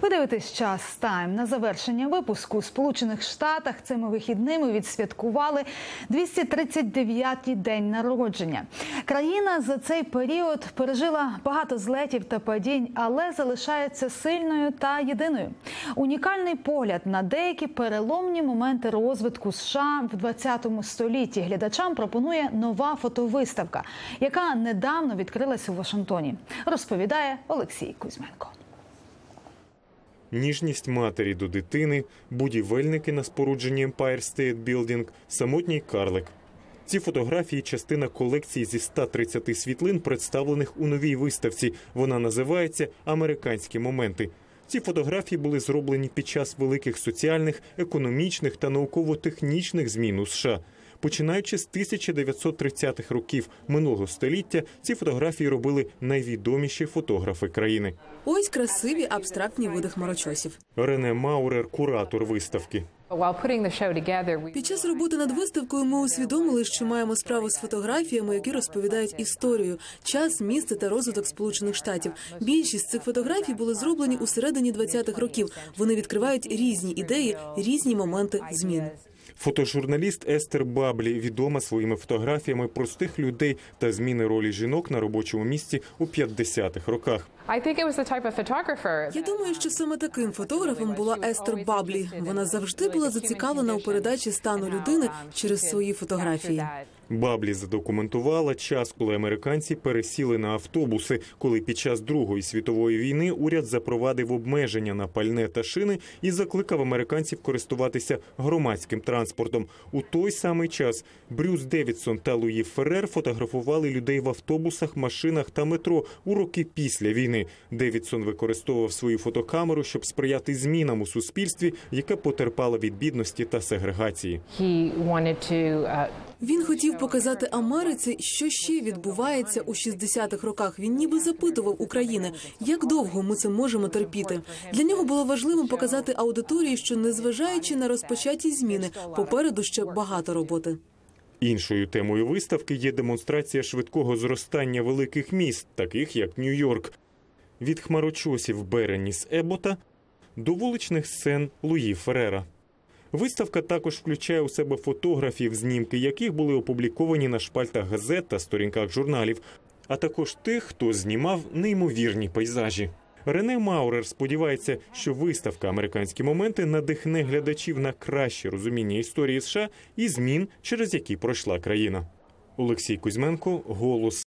Ви дивитесь час тайм на завершення випуску у Сполучених Штатах цими вихідними відсвяткували 239-й день народження. Країна за цей період пережила багато злетів та падінь, але залишається сильною та єдиною. Унікальний погляд на деякі переломні моменти розвитку США в 20 столітті. Глядачам пропонує нова фотовиставка, яка недавно відкрилася у Вашингтоні. Розповідає Олексій Кузьменко. Ніжність матері до дитини, будівельники на спорудженні Empire State Building, самотній карлик. Ці фотографії частина колекції зі 130 світлин, представлених у новій виставці. Вона називається Американські моменти. Ці фотографії були зроблені під час великих соціальних, економічних та науково-технічних змін у США. Починаючи з 1930-х років минулого століття, ці фотографії робили найвідоміші фотографи країни. Ось красиві абстрактні види хмарочосів. Рене Маурер, куратор виставки. Під час роботи над виставкою ми усвідомили, що маємо справу з фотографіями, які розповідають історію, час, місце та розвиток Сполучених Штатів. Більшість цих фотографій були зроблені у середині 20-х років. Вони відкривають різні ідеї, різні моменти змін. Фотожурналіст Естер Баблі відома своїми фотографіями простих людей та зміни ролі жінок на робочому місці у 50-х роках. Я думаю, що саме таким фотографом була Естер Баблі. Вона завжди була зацікавлена у передачі стану людини через свої фотографії. Баблі задокументувала час, коли американці пересіли на автобуси, коли під час Другої світової війни уряд запровадив обмеження на пальне та шини і закликав американців користуватися громадським транспортом. У той самий час Брюс Девідсон та Луї Феррер фотографували людей в автобусах, машинах та метро у роки після війни. Девідсон використовував свою фотокамеру, щоб сприяти змінам у суспільстві, яке потерпало від бідності та сегрегації. Він хотів показати Америці, що ще відбувається у 60-х роках. Він ніби запитував України, як довго ми це можемо терпіти. Для нього було важливим показати аудиторії, що незважаючи на розпочаті зміни, попереду ще багато роботи. Іншою темою виставки є демонстрація швидкого зростання великих міст, таких як Нью-Йорк. Від хмарочосів Береніс Ебота до вуличних сцен Луї Феррера. Виставка також включає у себе фотографів, знімки яких були опубліковані на шпальтах газет та сторінках журналів, а також тих, хто знімав неймовірні пейзажі. Рене Маурер сподівається, що виставка Американські моменти надихне глядачів на краще розуміння історії США і змін, через які пройшла країна. Олексій Кузьменко, голос